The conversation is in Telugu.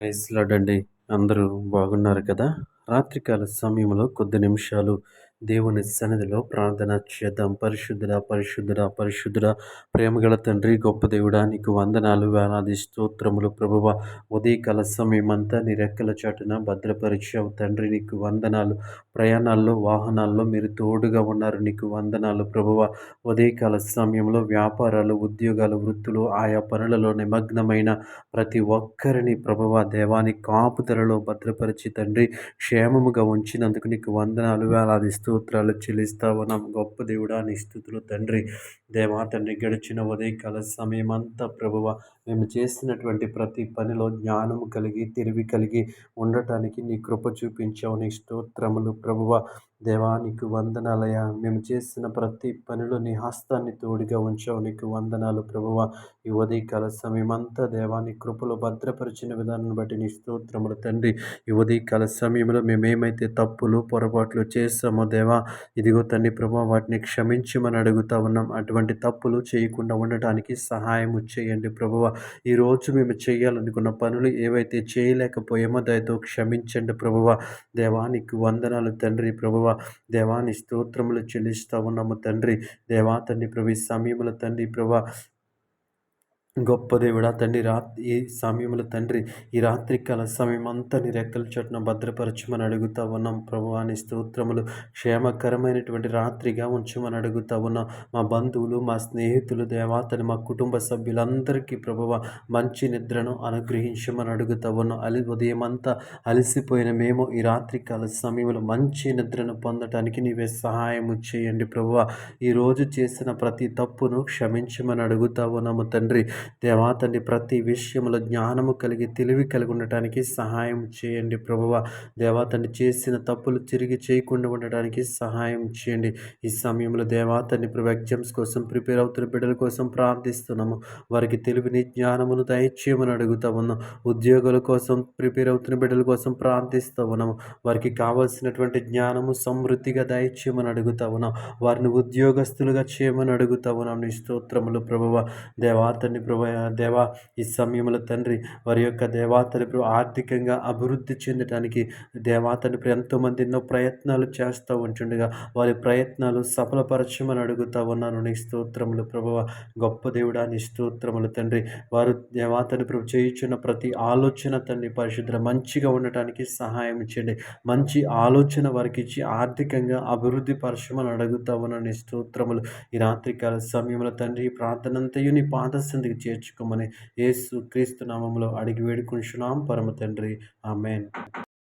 ప్రైజ్ లాడండి అందరూ బాగున్నారు కదా! రాత్రికాల సమయంలో కొద్ది నిమిషాలు దేవుని సన్నిధిలో ప్రార్థన చేద్దాం. పరిశుద్ధుడా, పరిశుద్ధుడా, పరిశుద్ధుడా, ప్రేమగల తండ్రి, గొప్ప దేవుడా, నీకు వందనాలు, వేలాది స్తోత్రములు ప్రభువ. ఉదయకాల సమయమంతా నీ రెక్కల చాటున భద్రపరిచావు తండ్రి. నీకు వందనాలు. ప్రయాణాల్లో, వాహనాల్లో మీరు తోడుగా ఉన్నారు. నీకు వందనాలు ప్రభువ. ఉదయకాల సమయంలో వ్యాపారాలు, ఉద్యోగాలు, వృత్తులు, ఆయా పనులలో నిమగ్నమైన ప్రతి ఒక్కరిని ప్రభువ దేవాని కాపుదలలో భద్రపరిచి తండ్రి క్షేమముగా ఉంచినందుకు నీకు వందనాలు వేలాది స్తోత్రాలు చెల్లిస్తా గొప్ప దేవుడా నీ స్థుతులు తండ్రి. దేవా తండ్రి గడిచిన ఉదయకాల సమయమంతా ప్రభువ మేము చేసినటువంటి ప్రతి పనిలో జ్ఞానం కలిగి తెలివి కలిగి ఉండటానికి నీ కృప చూపించావు. నీ స్తోత్రములు ప్రభువ దేవా నీకు వందనాలయ మేము చేసిన ప్రతి పనిలో నీ హస్తాన్ని తోడుగా ఉంచావు. నీకు వందనాలు ప్రభువ. ఈ ఉదయకాల సమయమంతా దేవా నీ కృపలో భద్రపరిచిన విధానం బట్టి నీ స్తోత్రములు తండ్రి. ఈ ఉదయకాల సమయంలో మేమేమైతే తప్పులు పొరపాట్లు చేస్తామో దేవా ఇదిగో తండ్రి ప్రభు వాటిని క్షమించమని అడుగుతా ఉన్నాం. అటువంటి తప్పులు చేయకుండా ఉండటానికి సహాయం చేయండి ప్రభువ. ఈరోజు మేము చేయాలనుకున్న పనులు ఏవైతే చేయలేకపోయామో దయతో క్షమించండి ప్రభువ. దేవానికి వందనాలు తండ్రి ప్రభువ. దేవాని స్తోత్రములు చెల్లిస్తా ఉన్నాము తండ్రి. దేవా తండ్రి ప్రభు సమయముల తండ్రి ప్రభా గొప్ప దేవుడా తండ్రి రా ఈ సమయంలో తండ్రి ఈ రాత్రికాల సమయం అంతా నీ రెక్కల చోటున భద్రపరచమని అడుగుతా ఉన్నాం. ప్రభువాని స్తోత్రములు క్షేమకరమైనటువంటి రాత్రిగా ఉంచమని అడుగుతా ఉన్నాం. మా బంధువులు మా స్నేహితులు దేవాతని మా కుటుంబ సభ్యులందరికీ ప్రభువ మంచి నిద్రను అనుగ్రహించమని అడుగుతా ఉన్నాం. అలి ఉదయం అంతా అలసిపోయిన మేము ఈ రాత్రికాల సమయంలో మంచి నిద్రను పొందటానికి నీవే సహాయం చేయండి. ప్రభువ ఈరోజు చేసిన ప్రతి తప్పును క్షమించమని అడుగుతా ఉన్నాము తండ్రి. దేవా తండ్రి ప్రతి విషయంలో జ్ఞానము కలిగి తెలివి కలిగి ఉండటానికి సహాయం చేయండి ప్రభువ. దేవా తండ్రి చేసిన తప్పులు తిరిగి చేయకుండా ఉండటానికి సహాయం చేయండి. ఈ సమయంలో దేవా తండ్రి ప్రభు ఎగ్జామ్స్ కోసం ప్రిపేర్ అవుతున్న బిడ్డల కోసం ప్రార్థిస్తున్నాము. వారికి తెలివిని జ్ఞానమును దయచేయమని అడుగుతా ఉన్నాం. ఉద్యోగుల కోసం ప్రిపేర్ అవుతున్న బిడ్డల కోసం ప్రార్థిస్తూ ఉన్నాము. వారికి కావాల్సినటువంటి జ్ఞానము సమృద్ధిగా దయచేయమని అడుగుతా ఉన్నాం. వారిని ఉద్యోగస్తులుగా చేయమని అడుగుతా ఉన్నాం. నీ స్తోత్రములు ప్రభువ. దేవాతని ప్రభు దేవా ఈ సమయంలో తండ్రి వారి యొక్క దేవాతని ఆర్థికంగా అభివృద్ధి చెందడానికి దేవాతని ఎంతోమంది ఎన్నో ప్రయత్నాలు చేస్తూ ఉంటుండగా వారి ప్రయత్నాలు సఫలపరచమని అడుగుతా ఉన్నాను. నీ స్తోత్రములు ప్రభువ గొప్ప దేవుడా నీ స్తోత్రములు తండ్రి. వారు దేవాతని ప్రభు చేయించున్న ప్రతి ఆలోచన తండ్రి పరిశుద్ధ మంచిగా ఉండటానికి సహాయం ఇచ్చండి మంచి ఆలోచన వారికి ఇచ్చి ఆర్థికంగా అభివృద్ధి పరచమని అడుగుతా ఉన్నాను. నీ స్తోత్రములు ఈ రాత్రికాల సమయంలో తండ్రి ప్రార్థనంతయు నీ పాదస్థితికి చేర్చుకోమని యేసు క్రీస్తు నామంలో అడిగి వేడుకుంటున్నాం పరమ తండ్రి. ఆమెన్.